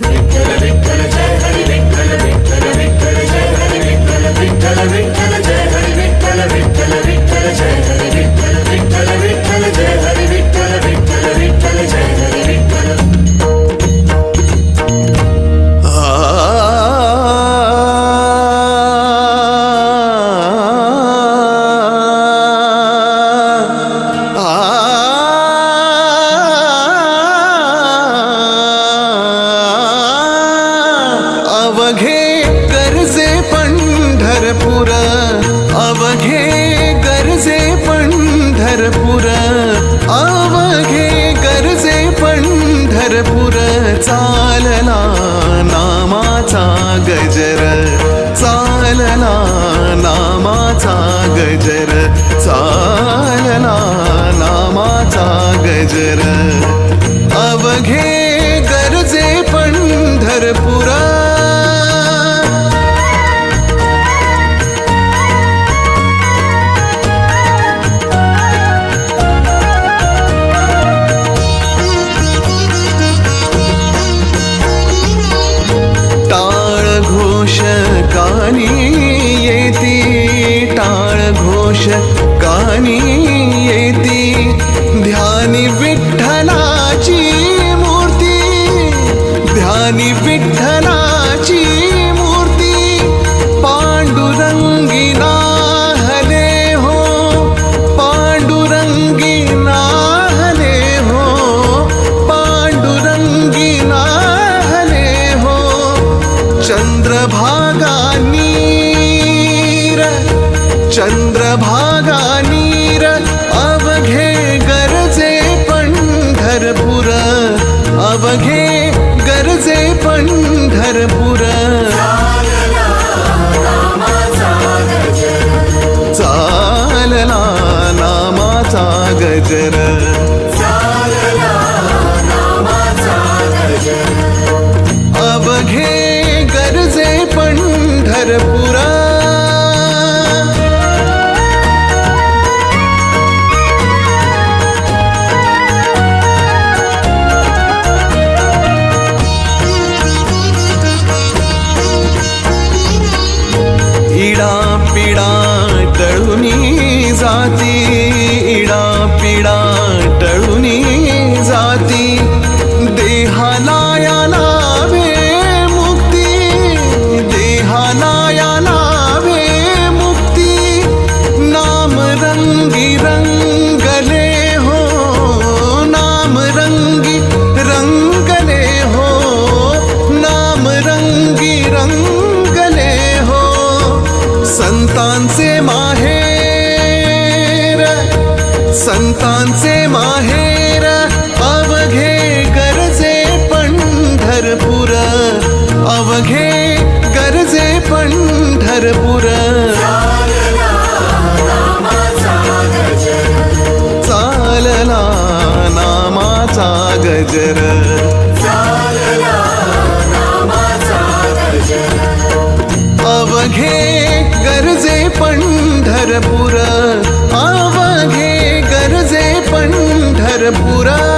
अवघे गरजे पंढरपूर आवघे गरजे पंढरपूर चालला नामाचा गजर चालला नामाचा गजर चालला नामाचा गजर. अवघे घोष कानी येती. ध्यानी विठ्ठलाची मूर्ती. ध्यानी विठ्ठलाची मूर्ती. पांडुरंगी नाहले हो. पांडुरंगी नाहले हो. पांडुरंगी नाहले हो. चंद्रभा चंद्रभागा नीर अवघे गरजे पंढरपुर अवघे गरजे पंढरपुर. चालला नामाचा गजर. अवघे गरजे पंढरपुरा. टळुनी जाती इडा पिडा टळुनी जाती. देहाला या वे मुक्ती देहाला या वे मुक्ती. नाम रंगी रंगले हो नाम रंगी रंगले हो नाम रंगी रंगले हो. संतांचे मा संतांचे माहेर अवघे गरजे पंढरपुर अवघे गरजे पंढरपुर चालला नामाचा गजर. अवघे गरजे पंढरपुर अवघे गरजे पंढरपुरा